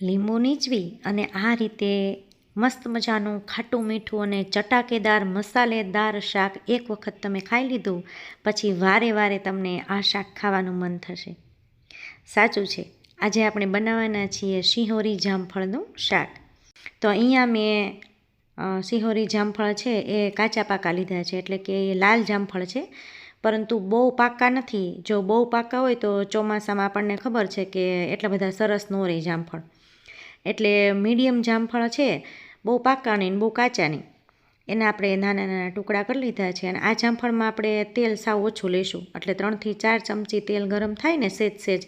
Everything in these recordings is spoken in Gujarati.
લીંબુ નીચવી અને આ રીતે મસ્ત મજાનું ખાટું મીઠું અને ચટાકેદાર મસાલેદાર શાક એક વખત તમે ખાઈ લીધું, પછી વારે વારે તમને આ શાક ખાવાનું મન થશે. સાચું છે. આજે આપણે બનાવવાના છીએ શિહોરી જામફળનું શાક. તો અહીંયા મેં સિંહોરી જામફળ છે એ કાચા પાકા લીધા છે, એટલે કે એ લાલ જામફળ છે. પરંતુ બહુ પાકા નથી. જો બહુ પાકા હોય તો ચોમાસામાં આપણને ખબર છે કે એટલા બધા સરસ ન રહે જામફળ. એટલે મીડિયમ જામફળ છે, બહુ પાકા નહીં બહુ કાચા નહીં એના આપણે નાના નાના ટુકડા કરી લીધા છે અને આ જામફળમાં આપણે તેલ સાવ ઓછું લઈશું. એટલે ત્રણથી ચાર ચમચી તેલ ગરમ થાય ને સેજ સેજ.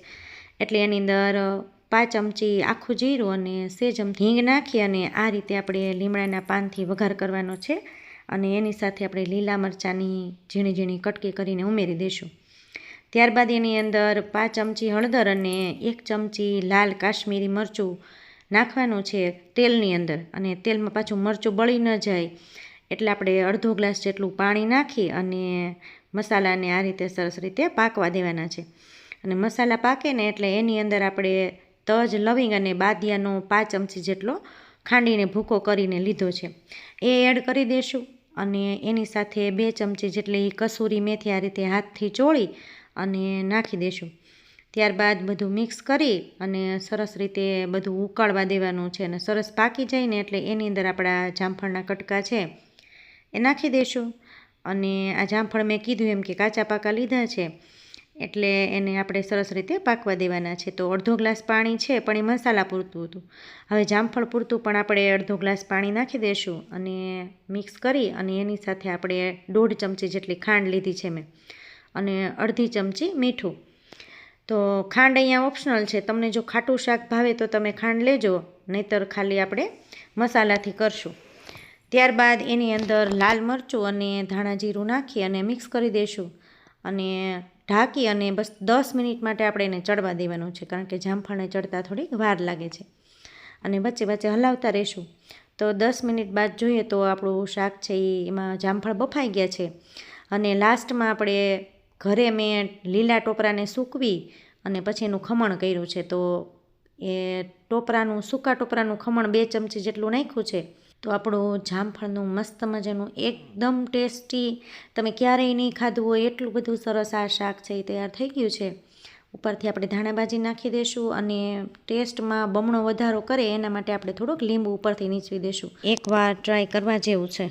એટલે એની અંદર પાંચ ચમચી આખું જીરું અને સેજ હિંગ નાખી અને આ રીતે આપણે લીમડાના પાનથી વઘાર કરવાનો છે. અને એની સાથે આપણે લીલા મરચાંની ઝીણી ઝીણી કટકી કરીને ઉમેરી દઈશું. ત્યારબાદ એની અંદર પાંચ ચમચી હળદર અને એક ચમચી લાલ કાશ્મીરી મરચું નાખવાનું છે તેલની અંદર અને તેલમાં પાછું મરચું બળી ન જાય. એટલે આપણે અડધો ગ્લાસ જેટલું પાણી નાખી અને મસાલાને આ રીતે સરસ રીતે પાકવા દેવાના છે. અને મસાલા પાકે ને એટલે એની અંદર આપણે તજ, લવિંગ અને બાદિયાનો પાંચ ચમચી જેટલો ખાંડીને ભૂકો કરીને લીધો છે. એ એડ કરી દઈશું અને એની સાથે બે ચમચી જેટલી કસૂરી મેથી આ રીતે હાથથી ચોળી અને નાખી દઈશું ત્યારબાદ બધું મિક્સ કરી અને સરસ રીતે બધું ઉકાળવા દેવાનું છે અને સરસ પાકી જાય ને એટલે એની અંદર આપણા જામફળના કટકા છે એ નાખી દઈશું અને આ જામફળ મેં કીધું એમ કે કાચા પાકા લીધા છે એટલે એને આપણે સરસ રીતે પાકવા દેવાના છે. તો અડધો ગ્લાસ પાણી છે પણ એ મસાલા પૂરતું હતું. હવે જામફળ પૂરતું પણ આપણે અડધો ગ્લાસ પાણી નાખી દઈશું અને મિક્સ કરી અને એની સાથે આપણે દોઢ ચમચી જેટલી ખાંડ લીધી છે મેં. અને અડધી ચમચી મીઠું. તો ખાંડ અહીંયા ઓપ્શનલ છે. તમને જો ખાટું શાક ભાવે તો તમે ખાંડ લેજો, નહીતર ખાલી આપણે મસાલાથી કરશું. ત્યારબાદ એની અંદર લાલ મરચું અને ધાણા જીરું નાખી અને મિક્સ કરી દઈશું અને ઢાંકી અને બસ દસ મિનિટ માટે આપણે એને ચડવા દેવાનું છે, કારણ કે જામફળને ચડતા થોડીક વાર લાગે છે. અને વચ્ચે વચ્ચે હલાવતા રહીશું. તો દસ મિનિટ બાદ જોઈએ તો આપણું શાક છે એમાં જામફળ બફાઈ ગયા છે. અને લાસ્ટમાં આપણે ઘરે મેં લીલા ટોપરાને સૂકવી અને પછી એનું ખમણ કર્યું છે. તો એ ટોપરાનું, સૂકા ટોપરાનું ખમણ બે ચમચી જેટલું નાખ્યું છે. તો આપણું જામફળનું મસ્ત મજાનું એકદમ ટેસ્ટી, તમે ક્યારેય નહીં ખાધું હોય એટલું બધું સરસ આ શાક છે એ તૈયાર થઈ ગયું છે. ઉપરથી આપણે ધાણાભાજી નાખી દઈશું અને ટેસ્ટમાં બમણો વધારો કરે એના માટે આપણે થોડુંક લીંબુ ઉપરથી નીચવી દઈશું એકવાર ટ્રાય કરવા જેવું છે.